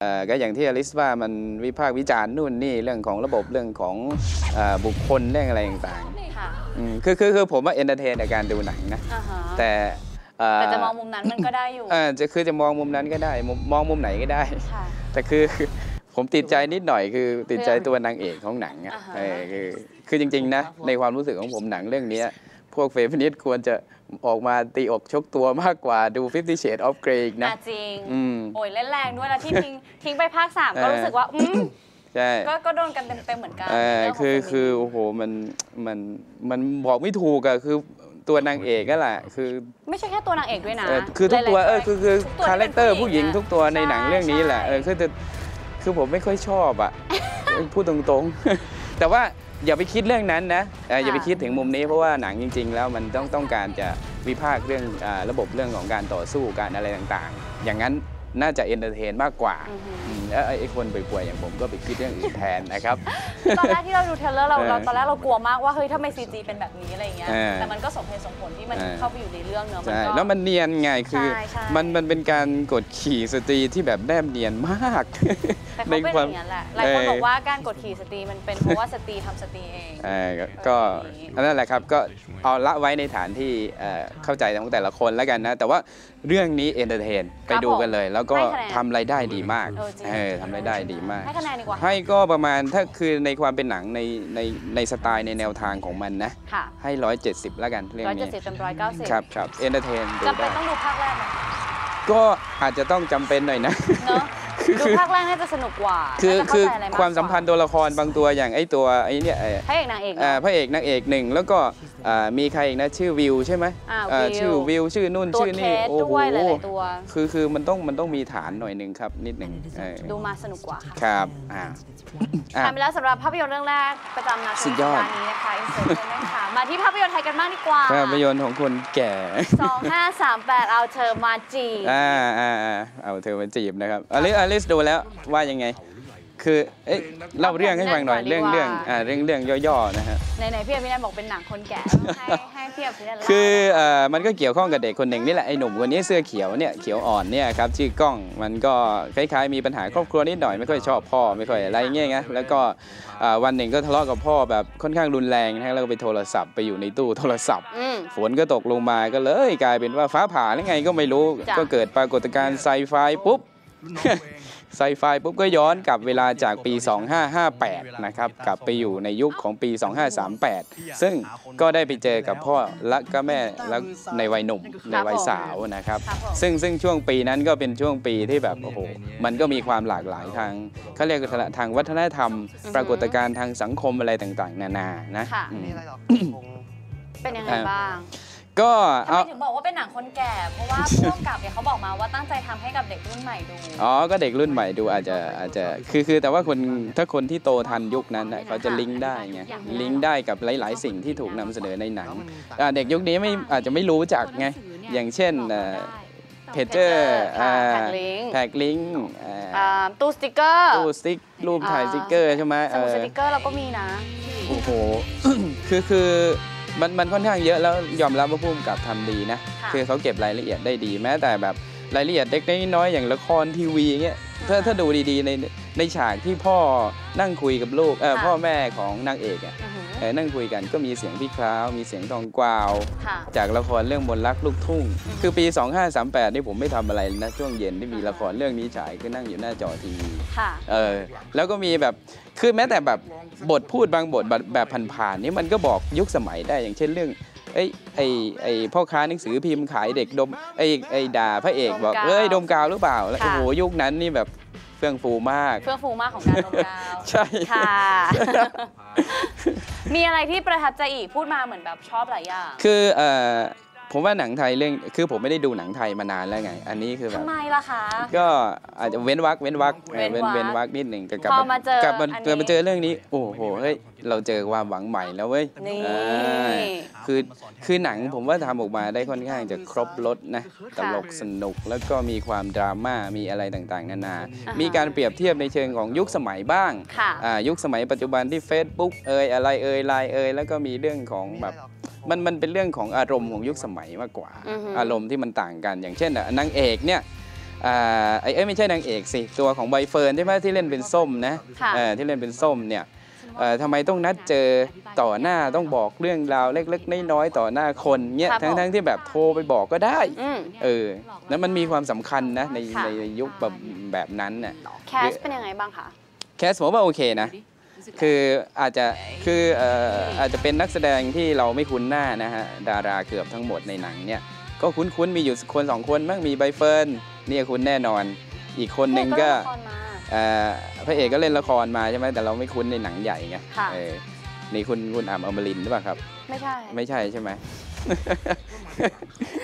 เอ่อก็อย่างที่อลิสว่ามันวิพากษ์วิจารณ์นู่นนี่เรื่องของระบบเรื่องของเอ่อบุคคลเรื่องอะไรต่างค่ะๆอืมคือคือคือผมว่าเอนเตอร์เทนในการดูหนังนะอ่าฮะแต่เอ่อแต่จะมองมุมนั้นมันก็ได้อยู่เออจะคือจะมองมุมนั้นก็ได้มุมมองมุมไหนก็ได้ค่ะแต่คือผมติดใจนิดหน่อยคือติดใจตัวนางเอกของหนังอะอ่าฮะเออคือคือจริงๆนะในความรู้สึกของผมหนังเรื่องเนี้ยพวกเฟมินิสต์ควรจะ ออกมาตีอกชกตัวมากกว่าดู Fifty Shades of Grey อีกนะ อะจริง อืม โอ้ยเล่นแรงด้วยแล้วที่ทิ้งทิ้งไปภาคสามเออก็รู้สึกว่าอืมใช่ ก็ก็โดนกันเต็มๆเหมือนกันเออในเรื่องขงคือเฟมินิสต์คือโอ้โหมันมันมันบอกไม่ถูกอะคือตัวนางเอกก็แหละคือไม่ใช่แค่ตัวนางเอกด้วยนะเออคือทุกตัวหลายๆเออคือคือทุกตัวคาแรคเตอร์ผู้หญิงที่ทุเป็นกตัวในหนังใช่เรื่องนี้แหละใช่เออคือแต่คือผมไม่ค่อยชอบอะ พูดตรงๆ แต่ว่า อย่าไปคิดเรื่องนั้นนะเอออย่าไปคิดถึงมุมนี้เพราะว่าหนังจริง ๆ แล้วมันต้องต้องการจะวิพากษ์เรื่องอ่าระบบเรื่องของการต่อสู้การอะไรต่างๆ อย่างนั้นน่าจะเอนเตอร์เทนมากกว่าอือฮึอืมแล้วไอ้ไอ้คนป่วยๆอย่างผมก็ไปคิดเรื่องอื่นแทนนะครับ ตอนแรกที่เราดูเทรลเลอร์เราเออเราตอนแรกเรากลัวมากว่าเฮ้ยทำไมซีจีเป็นแบบนี้อะไรอย่างเงี้ยเออแต่มันก็สมเหตุสมผลที่มันเออเข้าไปอยู่ในเรื่องเนอะมันใช่ก็แล้วมันเนียนไงคือใช่ใช่มันมันเป็นการกดขี่สตรีที่แบบแนบเนียนมาก แต่เขาเป็นอย่างนั้นแหละ หลายคนเออบอกว่าการกดขี่สตรีมันเป็นเพราะว่าสตรีทำสตรีเองเอ่อก็ก็อันนั่นแหละครับก็เอาละไว้ในฐานที่เอ่อเข้าใจของแต่ละคนแล้วกันนะ แต่ว่าเรื่องนี้เอนเตอร์เทนไปดูกันเลย แล้วก็ทำรายได้ดีมากเออจริงเออทำรายได้ดีมาก ให้คะแนนดีกว่าให้ก็ประมาณถ้าคือในความเป็นหนังในในในสไตล์ในแนวทางของมันนะค่ะให้ 170 แล้วกันเรื่องร้อยเจ็นี้ดสิบเต็มร้อยเก้าสิบครับครับเอนเตอร์เทนดูจำเป็ได้นต้องดูภาคแรกไหมก็อาจจะต้องจำเป็นหน่อยนะเนอะ คือดูภาคแรกน่าจะสนุกกว่าคือน่าจะคือเข้ใจะไรกกความสัมพันธ์ตัวละครบางตัวอย่างไอ้ตัวไอ้เนี่ยเอ่อพระเอกนางเอกเอ่อเนอะพระเอกนางเอกหนึ่งแล้วก็อ่ามีใครอีกนะชื่อวิวใช่ไหมอ่าเอ่อวิวชื่อวิวชื่อนู่นตัวชื่อเคนี่สโอ้โหด้วยหลายๆตัวคือคือมันต้องมันต้องมีฐานหน่อยหนึ่งครับนิดหนึ่งเออดูมาสนุกกว่าค่ะครับอ่าอะผ่านไปแล้วสำหรับภาพยนตร์เรื่องแรกประจำนาสุทีดยอดสัปดาห์นี้นะคะอินเสิร์ตเลยนะคะมาที่ภาพยนตร์ไทยกันบ้างดีกว่าภาพยนตร์ของคนแก่ 2538 เอาเธอมาจีบอ่าอ่าอ่าเอาเธอมาจีบนะครับอลิสอลิสดูแล้วว่ายังไง คือเอ้ยเล่าเรื่องให้ฟังหน่อยเรื่องเรื่องอ่าเรื่องเรื่องย่อๆนะฮะไหนๆพี่อภินันท์บอกเป็นหนังคนแก่ให้ให้พี่อภินันท์เล่าคือเอ่อมันก็เกี่ยวข้องกับเด็กคนหนึ่งนี่แหละไอ้หนุ่มคนนี้เสื้อเขียวเนี่ยเขียวอ่อนเนี่ยครับชื่อกล้องมันก็คล้ายๆมีปัญหาครอบครัวนิดหน่อยไม่ค่อยชอบพ่อไม่ค่อยอะไรเงี้ยไงแล้วก็เอ่อวันหนึ่งก็ทะเลาะกับพ่อแบบค่อนข้างรุนแรงนะฮะแล้วก็ไปโทรศัพท์ไปอยู่ในตู้โทรศัพท์อืมฝนก็ตกลงมาก็เลยกลายเป็นว่าฟ้าผ่าหรือไงก็ไม่รู้จ้ะก็เกิดปรากฏการณ์ไซไฟปุ๊บ ไซไฟปุ๊บก็ย้อนกลับเวลาจากปี 2558 นะครับ กลับไปอยู่ในยุคของปี 2538 ซึ่งก็ได้ไปเจอกับพ่อและก็แม่และในวัยหนุ่มในวัยสาวนะครับครับผมซึ่งซึ่งช่วงปีนั้นก็เป็นช่วงปีที่แบบโอ้โหมันก็มีความหลากหลายทางเขาเรียกว่าทางวัฒนธรรม ปรากฏการณ์ทางสังคมอะไรต่างๆ นานานะค่ะอืมเป็นยังไงอ่าบ้าง ก็ทำไมเอาถึงบอกว่าเป็นหนังคนแก่ เพราะว่าผู้กำกับเนี่ยเขาบอกมาว่าตั้งใจทำให้กับเด็กรุ่นใหม่ดู อ๋อก็เด็กรุ่นใหม่ดูอาจจะอาจจะคือคือแต่ว่าคนถ้าคนที่โตทันยุคนั้นน่ะเขาจะลิงก์ได้ไงลิงก์ได้กับหลาย ๆ สิ่งที่ถูกนำเสนอในหนังอ่าเด็กยุคนี้ไม่อาจจะไม่รู้จักไง อย่างเช่นเพจเจอร์ค่ะแพ็คลิงก์แพ็กลิงก์อ่าตู้สติกเกอร์ตู้สติ๊กรูปถ่ายสติ๊กเกอร์ใช่ไหมสมุดเออสติกเกอร์เราก็มีนะ โอ้โห คือคือ มันมันค่อนข้างเยอะแล้วยอมรับว่าพุ่มกับทำดีนะค่ะ คือเขาเก็บรายละเอียดได้ดีแม้แต่แบบรายละเอียดเล็กน้อยๆอย่างละครทีวีเงี้ยถ้าถ้าดูดีๆในในฉากที่พ่อนั่งคุยกับลูกเออค่ะ พ่อแม่ของนางเอกอะอือหือเออนั่งคุยกันก็มีเสียงพี่คราวมีเสียงทองกวาว ค่ะ จากละครเรื่องมนต์รักลูกทุ่งคือปี 2538 นี่ผมไม่ทำอะไรเลยนะ ช่วงเย็นที่มีละครเรื่องนี้ฉายก็นั่งอยู่หน้าจอทีวีค่ะ เออแล้วก็มีแบบ คือแม้แต่แบบบทพูดบางบทแบบแบบผ่านๆนี่มันก็บอกยุคสมัยได้อย่างเช่นเรื่องเอ้ยไอไอพ่อค้าหนังสือพิมพ์ขายเด็กดมไอไอด่าพระเอกบอกดมกาวเอ้ยดมกาวหรือเปล่าแล้วค่ะโอ้โหยุคนั้นนี่แบบเฟื่องฟูมาก เฟื่องฟูมากของการดมกาวใช่ค่ะ มีอะไรที่ประทับใจอีกพูดมาเหมือนแบบชอบหลายอย่างคือเอ่อ ผมว่าหนังไทยเรื่องคือผมไม่ได้ดูหนังไทยมานานแล้วไง อันนี้คือแบบทำไมล่ะคะ ก็อาจจะเว้นวักเว้นวักเออเว้เว้นนวรรคเว้นวักนิดหนึ่งก็กลับพอมาเจอกลับมาอันนี้เกิดมาเจอเรื่องนี้ โอ้โหเฮ้ยเราเจอความหวังใหม่แล้วเว้ยนี่อ่าคือคือหนังผมว่าทำออกมาได้ค่อนข้างจะครบรถนะตลกสนุกแล้วก็มีความดราม่ามีอะไรต่างๆ นานาอ่าฮะมีการเปรียบเทียบในเชิงของยุคสมัยบ้างค่ะอ่ายุคสมัยปัจจุบันที่ Facebook เอ่ยอะไรเอ่ยไลน์เอ่ยแล้วก็มีเรื่องของแบบ มันมันเป็นเรื่องของอารมณ์ของยุคสมัยมากกว่าอือฮึอารมณ์ที่มันต่างกัน อย่างเช่นอะนางเอกเนี่ยอ่าไอ้เอ้ยไม่ใช่นางเอกสิ ตัวของใบเฟิร์นใช่ไหมที่เล่นเป็นส้มนะค่ะเออที่เล่นเป็นส้มเนี่ยเอ่อทำไมต้องนัดเจอต่อหน้าต้องบอกเรื่องราวเล็กๆน้อยๆต่อหน้าคนเนี่ยครับผมทั้งๆที่แบบโทรไปบอกก็ได้อืมเออแล้วมันมีความสำคัญนะในค่ะในยุคแบบแบบนั้นน่ะแคสเป็นยังไงบ้างคะแคสผมว่าโอเคนะ คืออาจจะคือเอ่ออาจจะเป็นนักแสดงที่เราไม่คุ้นหน้านะฮะดาราเกือบทั้งหมดในหนังเนี่ยก็คุ้นๆมีอยู่คนสองคนมั้งมีใบเฟิร์นเนี่ยคุณแน่นอน อีกคนหนึ่งก็เล่นละครมาเอ่อพระเอกก็เล่นละครมาใช่ไหมแต่เราไม่คุ้นในหนังใหญ่ไงค่ะเออนี่คุณคุณอ่ำอมรินทร์หรือเปล่าครับ ไม่ใช่ ไม่ใช่ใช่ไหม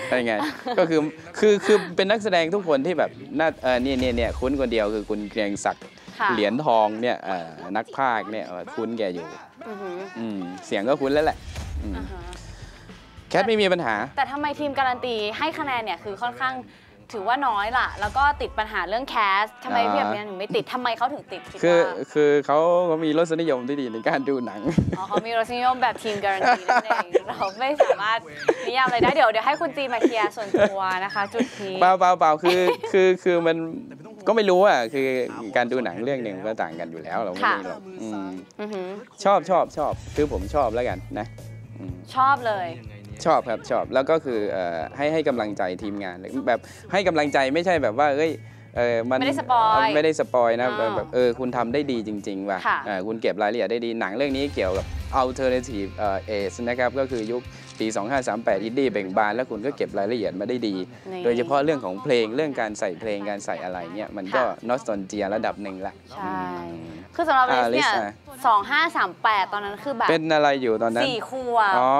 เป็นไง ก็คือคือคือเป็นนักแสดงทุกคนที่แบบน่าเออเนี่ยเนี่ยเนี่ยคุ้นคนเดียวคือคุณเกรียงศักดิ์ค่ะ เหรียญทองเนี่ยเอ่อนักพากย์เนี่ยเอ่อคุ้นแกอยู่อือหืออืมเสียงก็คุ้นแล้วแหละอืมอ่าฮะแคทไม่มีปัญหา แต่ทำไมทีมการันตีให้คะแนนเนี่ยคือค่อนข้างถือว่าน้อยล่ะ แล้วก็ติดปัญหาเรื่องแคสทำไมอ่าพี่แบบนี้ถึงไม่ติดทำไมเขาถึงติดคิดคือว่าคือเขาเขามีรสนิยมที่ดีในการดูหนังอ๋อเขามีรสนิยมแบบทีมการันตีนั่นเองเราไม่สามารถนิยามอะไรได้เดี๋ยวเดี๋ยวให้คุณจีนมาเคลียร์ส่วนตัวนะคะ จุดนี้เปล่าเปล่าเปล่าคือคือคือมัน ก็ไม่รู้อะคือการดูหนังเรื่องหนึ่งก็ต่างกันอยู่แล้วเราไม่ได้หรอกอืมอือหือชอบชอบชอบคือผมชอบแล้วกันนะอืมชอบเลย ชอบครับชอบแล้วก็คือเอ่อให้ให้กำลังใจทีมงานเลยแบบให้กำลังใจไม่ใช่แบบว่าเอ้ยเออมันไม่ได้สปอยไม่ได้สปอยนะอ่าแบบเออคุณทำได้ดีจริง ๆ ว่ะค่ะ เออคุณเก็บรายละเอียดได้ดีหนังเรื่องนี้เกี่ยวกับ alternative เอ่อ age นะครับก็คือยุค ปี 2538อินดี้เบ่งบาน แล้วคุณก็เก็บรายละเอียดมาได้ดีนี่โดยเฉพาะเรื่องของเพลงเรื่องการใส่เพลงการใส่อะไรเนี่ยมันก็ค่ะนอสตอนเจียระดับหนึ่งละใช่อืมคือสำหรับเลอ่าสเนี่ยลิสอะสองห้าสามแปดตอนนั้นคือแบบเป็นอะไรอยู่ตอนนั้นสี่ขวบ อ๋อ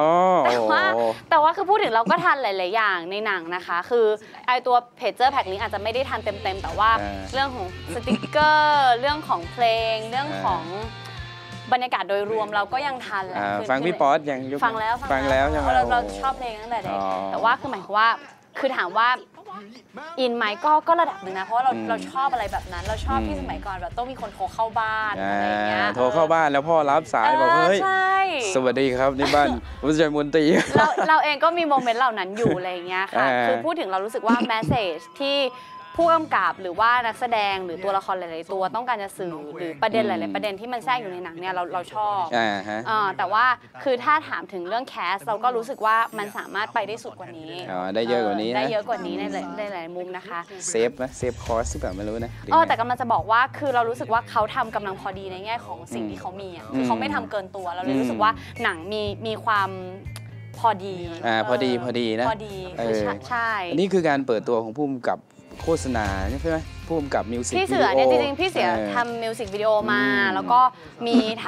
แต่โอ้ว่าโหแต่ว่าคือพูดถึงเราก็ทันหลาย ๆ อย่างในหนังนะคะ คือไอตัวเพจเจอร์แพ็กลิงอาจจะไม่ได้ทันเต็ม ๆ แต่ว่าอ่าเรื่องของสติกเกอร์ เรื่องของเพลง เรื่องของ บรรยากาศโดยรวมเราก็ยังทันแหละอ่าคือฟังพี่ป๊อตยังยุคฟังแล้วฟังแล้วใช่ไหมเราเราโโหชอบเพลงตั้งแต่เด็กอ๋อแต่ว่าคือหมายความว่าคือถามว่าอินไหมก็ก็ระดับหนึ่งนะเพราะว่าเราอืมเราชอบอะไรแบบนั้น เราชอบที่อืม สมัยก่อนแบบต้องมีคนโทรเข้าบ้านอ่าอะไรอย่างเงี้ยโทรเข้าบ้านแล้วพ่อรับสายบอกเออเฮ้ย ใช่ สวัสดีครับนี่บ้านผู้ช่วยมนตรี เราเราเองก็มีโมเมนต์เหล่านั้นอยู่อะไรอย่างเงี้ยค่ะอ่าคือพูดถึงเรารู้สึกว่าแมสเซจที่ ผู้กำกับหรือว่านักแสดงหรือตัวละครหลาย ๆ ตัวต้องการจะสื่อหรือประเด็นหลาย ๆ ประเด็นที่มันแทรกอยู่ในหนังเนี่ยเราเราชอบอ่าฮะอ่าแต่ว่าคือถ้าถามถึงเรื่องแคสเราก็รู้สึกว่ามันสามารถไปได้สุดกว่านี้อ๋อได้เยอะกว่านี้นะ ได้เยอะกว่านี้ในหลายในหลายมุมนะคะ เซฟไหมเซฟคอร์สหรือเปล่าไม่รู้นะหรืเออไง แต่กำลังจะบอกว่าคือเรารู้สึกว่าเขาทำกำลังพอดีในแง่ของสิ่งอืมที่เขามีอะอืมคือเขาไม่ทำเกินตัวเราเลยอืมรู้สึกว่าหนังมีมีความพอดีอ่าพอดีพอดีนะพอดีคือใช่เออ ใช่ อันนี้คือการเปิดตัวของผู้กำกับ โฆษณาใช่ไหมผู้กำกับมิวสิกพี่เสือเนี่ยจริงๆ พี่เสือทำมิวสิกวิดีโอมาอืมแล้วก็มีท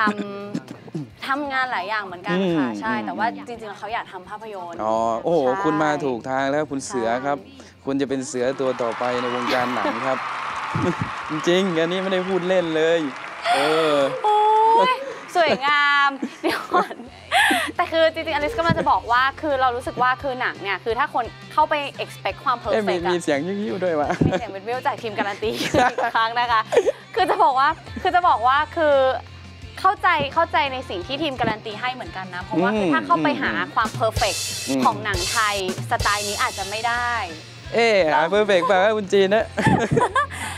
ำทำงานหลายอย่างเหมือนกันค่ะอืมใช่อืมแต่ว่าจริงๆแล้วเขาอยากทำภาพยนตร์อ๋อโอ้โหใช่คุณมาถูกทางแล้วคุณเสือครับใช่คุณจะเป็นเสือตัวต่อไปในวงการหนังครับ จริงๆอันนี้ไม่ได้พูดเล่นเลย เออโอ้ยสวยงาม เดี๋ยวก่อนแต่ คือจริงๆอลิสก็มาจะบอกว่าคือเรารู้สึกว่าคือหนังเนี่ยคือถ้าคนเข้าไป expect ความเอ๊ะมี perfect มีอะเสียงยิ้วๆด้วยวะมีเสียงเป็นวิวจากทีมการันตีอีกครั้งนะคะ คือจะบอกว่าคือจะบอกว่าคือเข้าใจเข้าใจในสิ่งที่ทีมการันตีให้เหมือนกันนะ เพราะว่าอืมคือถ้าเข้าไปหาอืมความเพอร์เฟกอืมของหนังไทยสไตล์นี้อาจจะไม่ได้ เอ๊ะหาเพอร์เฟกต์ป่ะครับคุณจีนนะ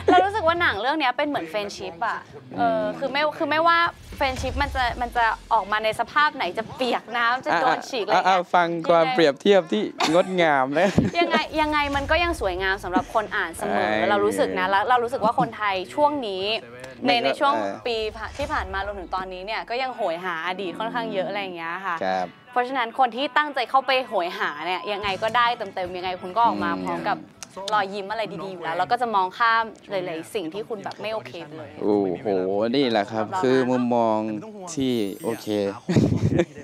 เรารู้สึกว่าหนังเรื่องเนี้ยเป็นเหมือนเฟรนชิพอะเออคือไม่คือไม่ว่า เฟรนชิพมันจะมันจะออกมาในสภาพไหนจะเปียกน้ำจะโดนฉีกอะไรอะอะเงี้ย ฟังความเปรียบเทียบที่งดงามนะ ยังไงยังไงมันก็ยังสวยงามสำหรับคนอ่านเสมอเอ้ยเรารู้สึกนะแล้วเรารู้สึกว่าคนไทยช่วงนี้ ในมันก็ในช่วงเออ ปีผ่านที่ผ่านมารวมถึงตอนนี้เนี่ยก็ยังโหยหาอดีตค่อนข้างเยอะอะไรอย่างเงี้ยค่ะ ครับ เพราะฉะนั้นคนที่ตั้งใจเข้าไปโหยหาเนี่ยยังไงก็ได้เต็มๆยังไงคุณก็ออกมาอืม พร้อมกับ รอยยิ้มอะไรดีๆอยู่แล้วแล้วก็จะมองข้ามหลายๆสิ่งที่คุณแบบไม่โอเคไปเลย โอ้โห นี่แหละครับเรานะคือมุมมองที่โอเค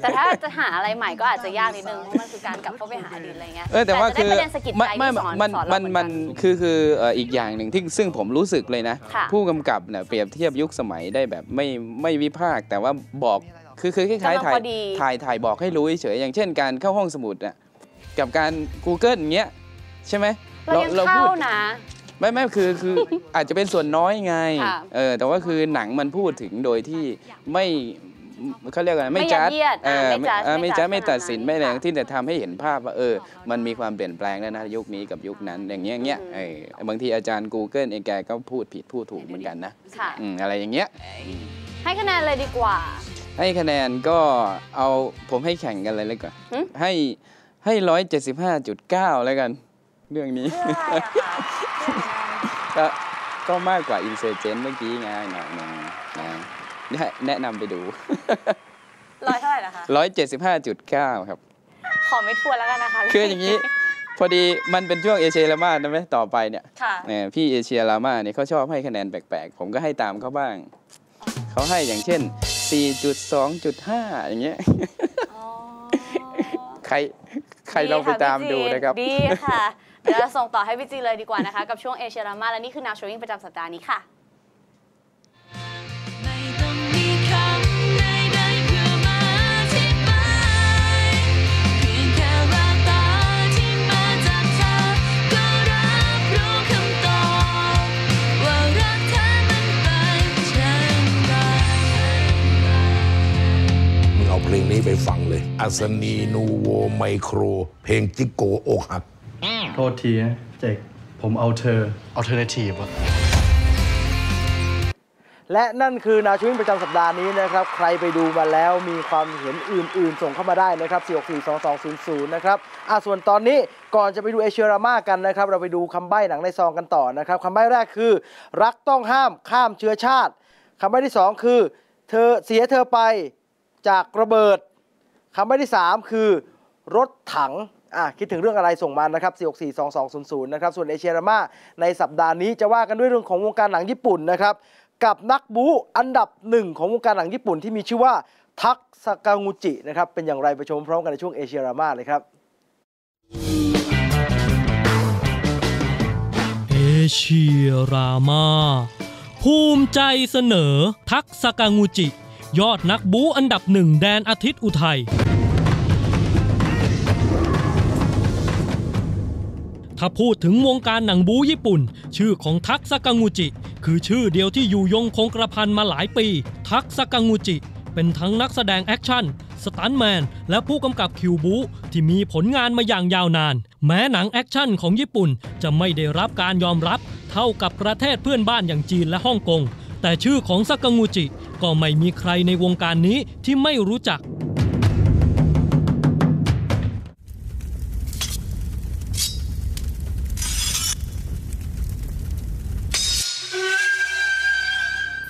แต่ถ้าจะหาอะไรใหม่ก็อาจจะยากนิดนึงเพราะมันคือการกลับเข้าไปหาอดีตอะไรเงี้ยเออแต่ว่าจะคืได้อประเด็นสะกิดใจไม่ที่สอนมันสอนเรามันเหมือนมักันนคือคือเอ่ออีกอย่างหนึ่งที่ซึ่งผมรู้สึกเลยนะค่ะผู้กำกับเนี่ยเปรียบเทียบยุคสมัยได้แบบไม่ไม่วิพากษ์แต่ว่าบอกคือคือคล้ายๆกำลังถ่ายพอดีถ่ายถ่ายบอกให้รู้เฉยๆอย่างเช่นการเข้าห้องสมุดน่ะกับการ Google อย่างเงี้ยใช่ไหม เรายังเข้านะ ไม่ไม่คือคืออาจจะเป็นส่วนน้อยไงค่ะเออแต่ว่าคือหนังมันพูดถึงโดยที่ไม่เขาเรียกอะไรไม่ไม่จัดยัดเยียดเอออ่าไม่จัดเออไม่ไม่จัจัดดไม่ตัดสินขนาดนั้นไม่อะไรค่ะที่จะทำให้เห็นภาพว่าเออ มันมีความเปลี่ยนแปลงแล้วนะยุคนี้กับยุคนั้น อย่างเงี้ยอย่างเงี้ยเออบางทีอาจารย์ Google เองแกก็พูดผิดพูดถูกเหมือนกันนะค่ะอืมอะไรอย่างเงี้ยให้คะแนนเลยดีกว่า ให้คะแนนก็เอาผมให้แข่งกันเลยแล้วกันหึให้ให้ร้อยเจ็ดสิบห้าจุดเก้าแล้วกัน เรื่องนี้ ก็ก็มากกว่า Insurgent เมื่อกี้ไงหน่อยหนึงนะเนี่ยแนะนำไปดูร้อยเท่าไหร่นะคะร้อยเจ็ดสิบห้าจุดเก้าครับ ขอไม่ทวนแล้วกันนะคะ คืออย่างนี้ พอดีมันเป็นช่วงเอเชียรามานะไหมต่อไปเนี่ยค่ะเอ่อพี่เอเชียรามาเนี่ยเขาชอบให้คะแนนแปลกๆ ผมก็ให้ตามเขาบ้าง เขาให้อย่างเช่น 4.2.5 อย่างเงี้ยอ๋อใครใครลองไปตามดูนะครับ ดีค่ะ เดี๋ยวเราส่งต่อให้พี่จีเลยดีกว่านะคะ กับช่วงเอเชียรามาและนี่คือ Now Showing ประจำสัปดาห์นี้ค่ะไม่ต้องมีคำใดๆเพื่อมาอธิบายเพียงแค่แววตาที่มาจากเธอก็รับรู้คำตอบว่ารักแท้มันเป็นเช่นไรมึงเอาเพลงนี้ไปฟังเลย อัศนีนูโวไมโคร เพลงจิโกอกหัก โทษทีนะเจกผมเอาเธอ alternative อะและนั่นคือนาชวิ่งประจำสัปดาห์นี้นะครับ ใครไปดูมาแล้วมีความเห็นอื่น ๆ ส่งเข้ามาได้นะครับ 4642200 นะครับอะส่วนตอนนี้ก่อนจะไปดูเอเชียรามากันนะครับ เราไปดูคำใบ้หนังในซองกันต่อนะครับคำใบ้แรกคือ รักต้องห้ามข้ามเชื้อชาติคำใบ้ที่สองคือ เธอเสียเธอไปจากระเบิดคำใบ้ที่ 3 คือ รถถัง อะคิดถึงเรื่องอะไรส่งมานะครับ4642200นะครับส่วนเอเชียรามาในสัปดาห์นี้จะว่ากันด้วยเรื่องของวงการหนังญี่ปุ่นนะครับกับนักบูอันดับหนึ่งของวงการหนังญี่ปุ่นที่มีชื่อว่าทักสกางูจินะครับเป็นอย่างไรไปชมพร้อมกันในช่วงเอเชียรามาเลยครับเอเชียรามาภูมิใจเสนอทักษกางูจิ ยอดนักบูอันดับหนึ่งแดนอาทิตย์อุทัย ถ้าพูดถึงวงการหนังบู๊ญี่ปุ่น ชื่อของทักษกางูจิ คือชื่อเดียวที่อยู่ยงคงกระพันมาหลายปี ทักษกางูจิ เป็นทั้งนักแสดงแอคชั่น สตันแมน และผู้กำกับคิวบู ที่มีผลงานมาอย่างยาวนาน แม้หนังแอคชั่นของญี่ปุ่นจะไม่ได้รับการยอมรับ เท่ากับประเทศเพื่อนบ้านอย่างจีนและฮ่องกง แต่ชื่อของซากางูจิ ก็ไม่มีใครในวงการนี้ที่ไม่รู้จัก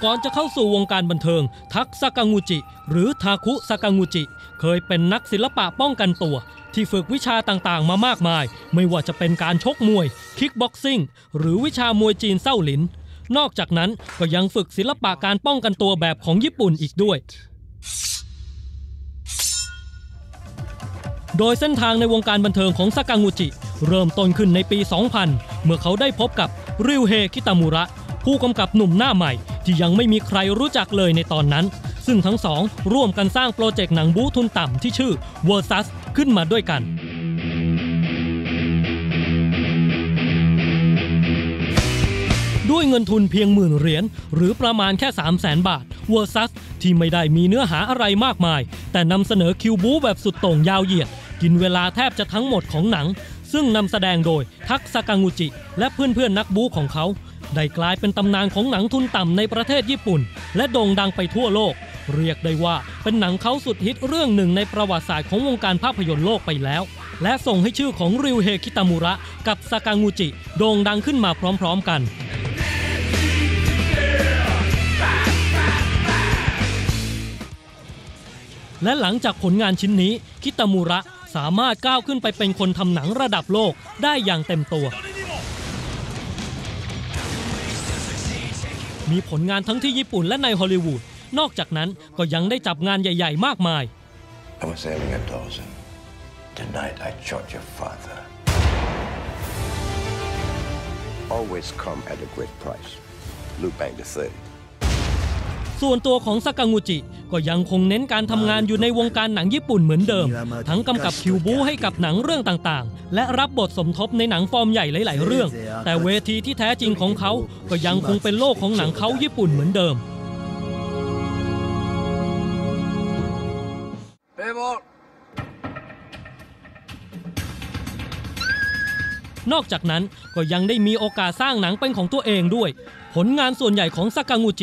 ก่อนจะเข้าสู่วงการบันเทิง ทักซากางูจิ หรือทาคุซากางูจิ เคยเป็นนักศิลปะป้องกันตัว ที่ฝึกวิชาต่างๆ มามากมาย ไม่ว่าจะเป็นการชกมวย คิกบ็อกซิ่ง หรือวิชามวยจีนเส้าหลิน นอกจากนั้นก็ยังฝึกศิลปะการป้องกันตัวแบบของญี่ปุ่นอีกด้วย โดยเส้นทางในวงการบันเทิงของซากางูจิ เริ่มต้นขึ้นในปี 2000 เมื่อเขาได้พบกับริวเฮ คิตามุระ ผู้กำกับหนุ่มหน้าใหม่ ที่ยังไม่มีใครรู้จักเลยในตอนนั้น ซึ่งทั้งสองร่วมกันสร้างโปรเจกต์หนังบู๊ทุนต่ำที่ชื่อ Versus ขึ้นมาด้วยกันด้วยเงินทุนเพียงหมื่นเหรียญหรือประมาณแค่ 3 0 0แสนบาท Versus ที่ไม่ได้มีเนื้อหาอะไรมากมาย แต่นำเสนอคิวบูแบบสุดโต่งยาวเหยียด กินเวลาแทบจะทั้งหมดของหนัง ซึ่งนำแสดงโดยทักษากางูจิ และเพื่อนๆนักบู๊ของเขา ได้กลายเป็นตำนานของหนังทุนต่ำในประเทศญี่ปุ่น และโด่งดังไปทั่วโลก เรียกได้ว่าเป็นหนังเขาสุดฮิตเรื่องหนึ่งในประวัติศาสตร์ของวงการภาพยนตร์โลกไปแล้ว และส่งให้ชื่อของริวเฮคิตามุระกับซากางูจิโด่งดังขึ้นมาพร้อมๆกันและหลังจากผลงานชิ้นนี้ คิตามูระสามารถก้าวขึ้นไปเป็นคนทำหนังระดับโลกได้อย่างเต็มตัว มีผลงานทั้งที่ญี่ปุ่นและในฮอลลีวูด นอกจากนั้นก็ยังได้จับงานใหญ่ ๆ มากมาย I was having a dozen. Tonight I shot your father. Always come at a great price. Luke Bang the 30. ส่วนตัวของซากางูจิ ก็ยังคงเน้นการทำงานอยู่ในวงการหนังญี่ปุ่นเหมือนเดิม ทั้งกำกับคิวบูให้กับหนังเรื่องต่างๆ และรับบทสมทบในหนังฟอร์มใหญ่หลาย ๆ เรื่อง แต่เวทีที่แท้จริงของเขาก็ยังคงเป็นโลกของหนังเขาญี่ปุ่นเหมือนเดิมนอกจากนั้นก็ยังได้มีโอกาสสร้างหนังเป็นของตัวเองด้วย ผลงานส่วนใหญ่ของซากางูจิ